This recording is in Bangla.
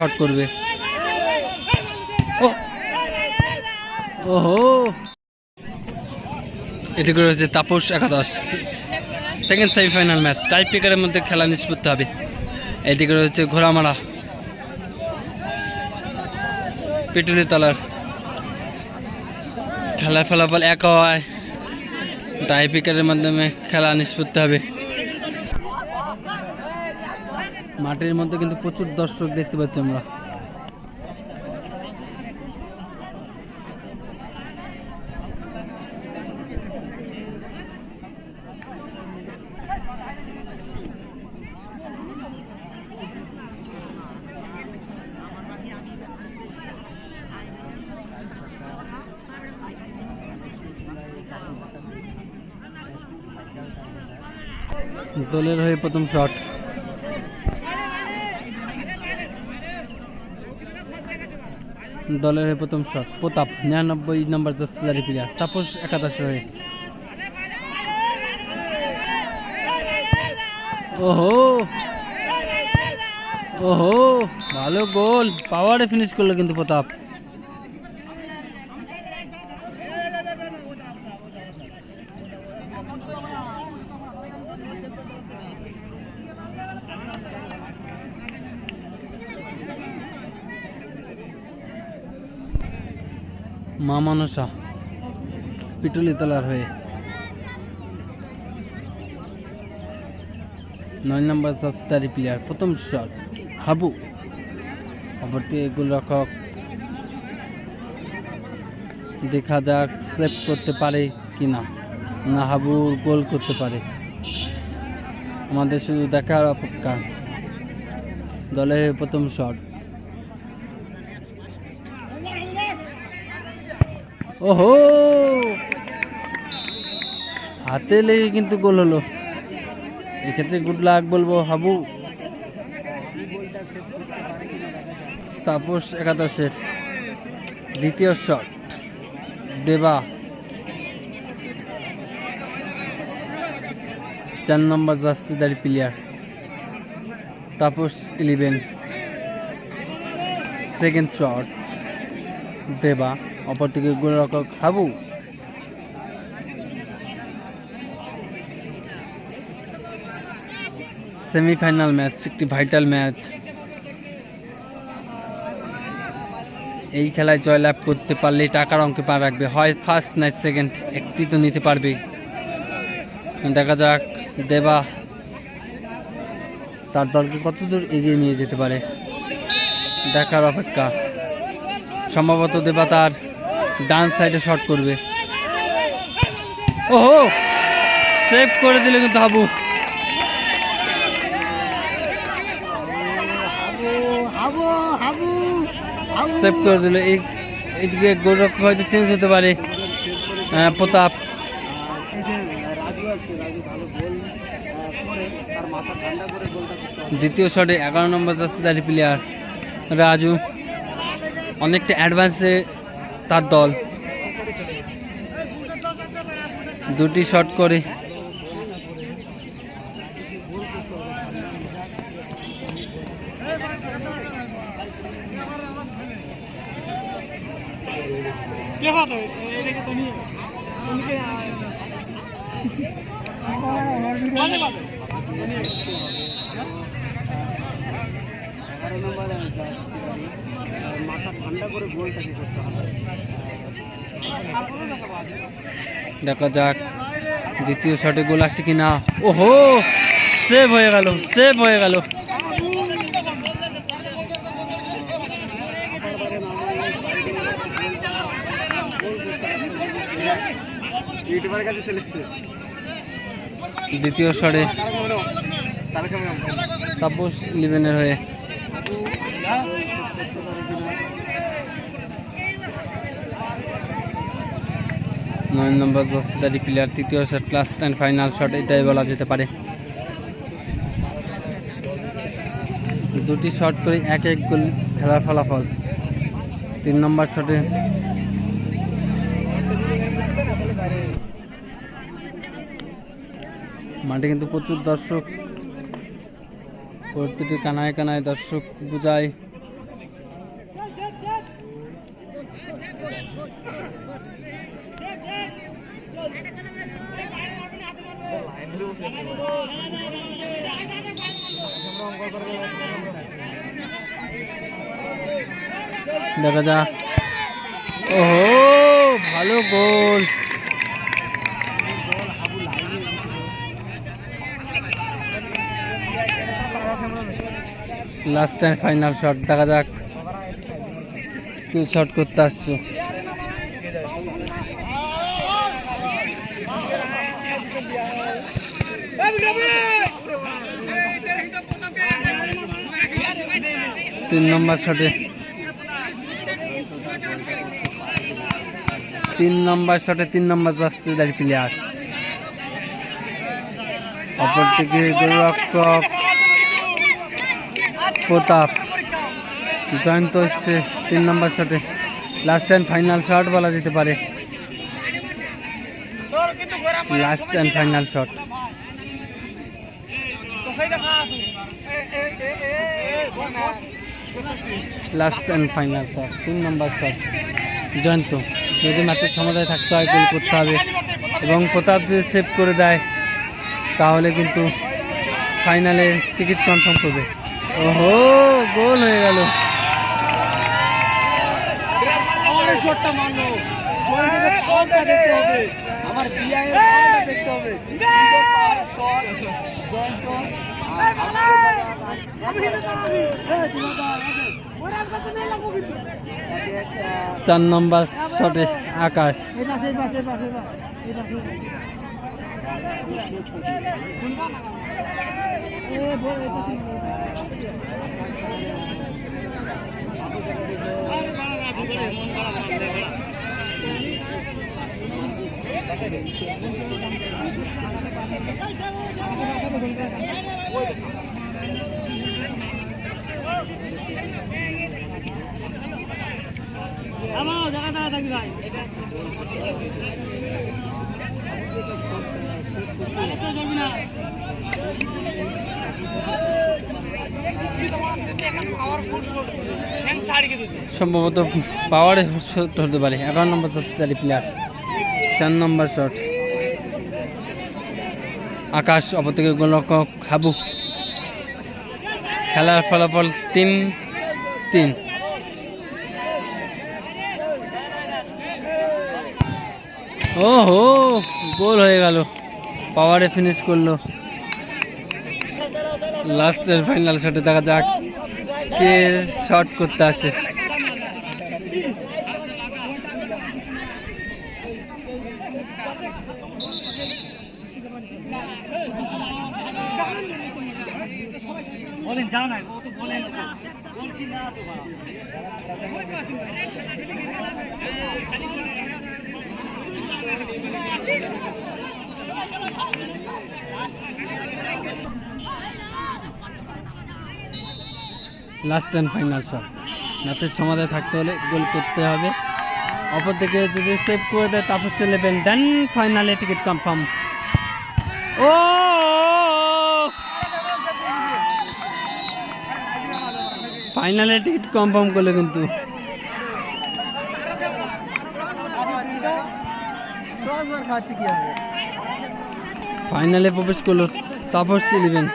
শট করবে। ওহো। এটি করে হচ্ছে তাপস একাদশ। সেকেন্ড সেমিফাইনাল ম্যাচ টাই ব্রেকারের মধ্যে খেলা নিষ্পত্তি হবে। এদিকে রয়েছে ঘোড়ামারা। পেটুলি তলার। খেলার ফলাফল এক হওয়ায় টাই ব্রেকারের মাধ্যমে খেলা নিষ্পত্তি হবে। মাঠের মধ্যে কিন্তু প্রচুর দর্শক দেখতে পাচ্ছি আমরা। দলের হয়ে প্রথম শট দলের হয়ে প্রথম শট। প্রতাপ, নিরানব্বই নম্বর জার্সিদারি প্লেয়ার তাপস একাদশ হয়ে। ওহো! ওহো! ভালো গোল পাওয়ারে ফিনিশ করল কিন্তু প্রতাপ। মা মনসা, পিটুলি তলার হয়ে। নয় নম্বর সাস্তারি প্লেয়ার প্রথম শট হাবু। অপরটি গোলরক্ষক দেখা যাক সেভ করতে পারে কি না না হাবু গোল করতে পারে। আমাদের শুধু দেখার অপেক্ষা। দলের প্রথম শট ওহো। হাতে লেগে কিন্তু গোল হলো। এক্ষেত্রে গুড লাক বলব হাবু। তাপস একাদশের দ্বিতীয় শট, দেবা। চার নম্বর জাস্তিদারি player Tapas eleven second shot Deba. অপরদিকে গোলরক্ষক হাবু। সেমিফাইনাল ম্যাচ, একটি ভাইটাল ম্যাচ। এই খেলায় জয়লাভ করতে পারলে টাকার অঙ্কে পা রাখবে। হয় ফার্স্ট নাই সেকেন্ড একটি তো নিতে পারবে দেখা যাক, দেবা তার দলকে কতদূর এগিয়ে নিয়ে যেতে পারে। দেখার অপেক্ষা। সম্ভবত দেবা তার ডান সাইডে শট করবে। ওহো! সেভ করে দিলে কিন্তু হাবু। সেভ করে দিল। এই এইদিকে গোলরক্ষক হয়তো চেঞ্জ হতে পারে। প্রতাপ। দ্বিতীয় শটে এগারো নম্বর যাচ্ছে দাঁড়ি প্লেয়ার রাজু। অনেকটা অ্যাডভান্সে তার দল। দুটি শট করে। দেখা যাক, দ্বিতীয় শটে গোল আসে কি না ওহো সেভ হয়ে গেল সেভ হয়ে গেল। দ্বিতীয় শটে তাপস ইলেভেনের হয়ে। নয় নম্বর জসদারি প্লেয়ার তৃতীয় shot last and final shot এটাই বলা যেতে পারে। দুটি শট করে এক এক গোল খেলার ফলাফল। তিন নম্বর শটে মাঠে কিন্তু প্রচুর দর্শক প্রতিটি কানায় কানায় দর্শক বুঝায়। দেখা যাক। ও ভালো goal. Last time final shot দেখা যাক কি শট করতে আসছো। তিন নম্বর শটে তিন নম্বর শটে তিন নম্বর যাচ্ছে প্লেয়ার অপরদিকে গোলরক্ষক প্রতাপ। জয়ন্ত হচ্ছে তিন নম্বর শটে লাস্ট অ্যান্ড ফাইনাল শট বলা যেতে পারে। Last and final shot last and final shot তিন নম্বর শট জয়ন্ত, যদি ম্যাচের সমাধায় থাকতে হয় গোল করতে হবে। এবং প্রতাপ যদি সেভ করে দেয়, তাহলে কিন্তু ফাইনালে টিকিট কনফার্ম করবে। ওহো গোল হয়ে গেল আমার বিআইয়ের দেখতে হবে চার নম্বর শটে আকাশ আমার জায়গা দাঁড়া থাকবি ভাই সম্ভবত পাওয়ারে হতে পারে। এগারো নম্বর চাষি প্লেয়ার চার নম্বর শট আকাশ অপর থেকে গোলরক্ষক হাবু। খেলার ফলাফল তিন তিন। ও হো গোল হয়ে গেল। পাওয়ারে ফিনিশ করল। লাস্টের ফাইনাল শটে দেখা যাক কে শট করতে আসে। লাস্ট অ্যান্ড ফাইনাল শট ম্যাচের সমাধায় থাকতে হলে গোল করতে হবে। অপর দিকে যদি সেভ করে দেয় তারপর সেলেবেন দেন ফাইনালে টিকিট কনফার্ম ও! ফাইনালে টিকিট কনফার্ম করল কিন্তু। ফাইনালে প্রবেশ করল তাপস ইলেভেন